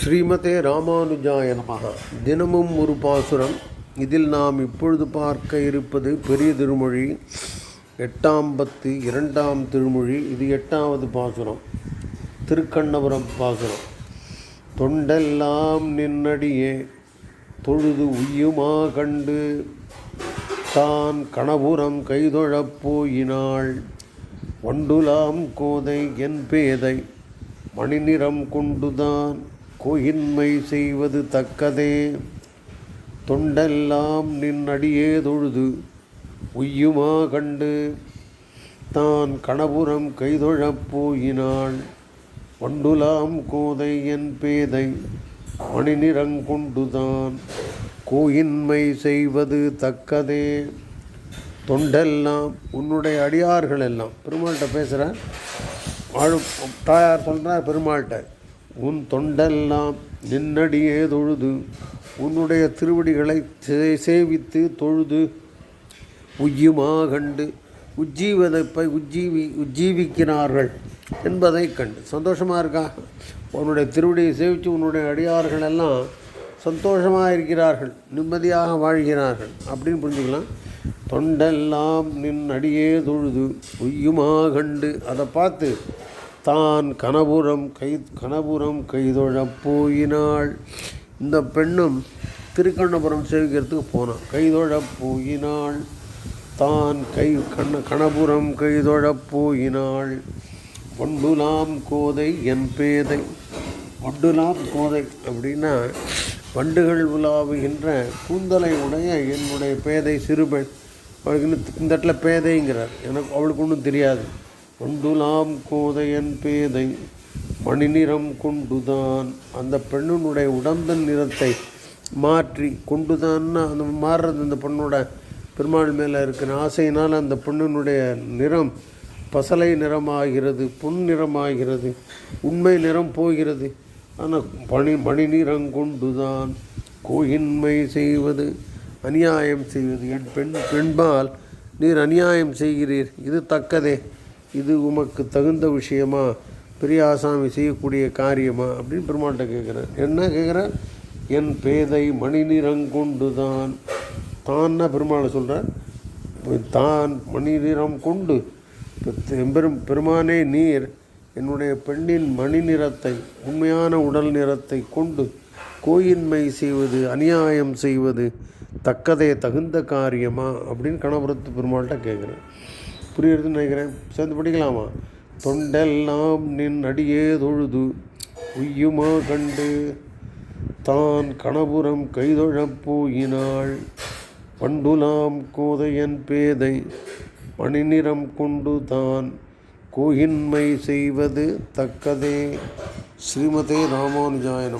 ஸ்ரீமதே ராமானுஜாய நமக தினமும் ஒரு பாசுரம். இதில் நாம் இப்பொழுது பார்க்க இருப்பது பெரிய திருமொழி எட்டாம் பத்து இரண்டாம் திருமொழி. இது எட்டாவது பாசுரம். திருக்கண்ணபுரம் பாசுரம். தொண்டெல்லாம் நின்னடியே தொழுது உய்யுமா கண்டு தான் கணபுரம் கைதொழப் போயினாள். வண்டுலாம் கோதை என் பேதை மணிநிறம் கொண்டுதான் கோயின்மை செய்வது தக்கதே. தொண்டெல்லாம் நின் அடியே தொழுது உய்யுமா கண்டு. தான் கணபுரம் கைதொழப் போயினாள். வண்டுலாம் கோதை என் பேதை மணிநிறங்கொண்டுதான் கோயின்மை செய்வது தக்கதே. தொண்டெல்லாம் உன்னுடைய அடியார்கள் எல்லாம் பெருமாள்கிட்ட பேசுகிறேன் வாழும் தாயார் சொல்கிறார் பெருமாள்கிட்ட. உன் தொண்டெல்லாம் நின்னடியே தொழுது உன்னுடைய திருவடிகளை சே- சேவித்து தொழுது உய்யுமா கண்டு உஜ்ஜீவதைப்பை உஜ்ஜீவி உஜ்ஜீவிக்கிறார்கள் என்பதை கண்டு. சந்தோஷமாக இருக்கா? உன்னுடைய திருவடியை சேவித்து உன்னுடைய அடியார்கள் எல்லாம் சந்தோஷமாக இருக்கிறார்கள் நிம்மதியாக வாழ்கிறார்கள் அப்படின்னு புரிஞ்சுக்கலாம். தொண்டெல்லாம் நின் அடியே தொழுது உய்யுமா கண்டு அதை பார்த்து தான் கனபுரம் கை கனபுரம் கைதொழப் போயினாள். இந்த பெண்ணும் திருக்கண்ணபுரம் சேவிக்கிறதுக்கு போனான் கைதொழப் போயினாள். தான் கை கண்ண கணபுரம் கைதொழப் போயினாள். வண்டுலாம் கோதை என் பேதை. வண்டுலாம் கோதை அப்படின்னா வண்டுகள் உலாவுகின்ற கூந்தலை உடைய என்னுடைய பேதை சிறுபெண். அவளுக்கு இந்த இடத்துல பேதைங்கிறார். எனக்கு அவளுக்கு ஒன்றும் தெரியாது. கொண்டுலாம் கோதையன் பேதை பேதை மணிநிறம் கொண்டுதான். அந்த பெண்ணினுடைய உடம்பின் நிறத்தை மாற்றி கொண்டுதான்னா அந்த மாறுறது அந்த பெண்ணோட பெருமாள் மேலே இருக்கிற ஆசையினால் அந்த பெண்ணினுடைய நிறம் பசலை நிறமாகிறது பொன் நிறமாகிறது உண்மை நிறம் போகிறது. ஆனால் பணி மணி நிறம் கொண்டுதான் கோயின்மை செய்வது அநியாயம் செய்வது. என் பெண் பெண்பால் நீர் அநியாயம் செய்கிறீர். இது தக்கதே. இது உமக்கு தகுந்த விஷயமா? பெரிய ஆசாமி செய்யக்கூடிய காரியமா? அப்படின்னு பெருமாள்கிட்ட கேட்குறேன் என்ன கேட்குறேன் என் பேதை மணி நிறங்கொண்டுதான் தான்னா பெருமாளை சொல்கிறார் தான் மணி நிறம் கொண்டு பெரும் பெருமானே நீர் என்னுடைய பெண்ணின் மணி நிறத்தை உண்மையான உடல் நிறத்தை கொண்டு கோயின்மை செய்வது அநியாயம் செய்வது தக்கதே தகுந்த காரியமா? அப்படின்னு கணபுரத்து பெருமாள்கிட்ட கேட்குறேன் புரியுறதுன்னு நினைக்கிறேன். சேர்ந்து படிக்கலாமா? தொண்டெல்லாம் நின் அடியே தொழுது உய்யுமா கண்டு தான் கணபுரம் கைதொழப் போயினாள். பண்டுலாம் கோதையன் பேதை மணிநிறம் கொண்டு தான் கோயின்மை செய்வது தக்கதே. ஸ்ரீமதே ராமானுஜாய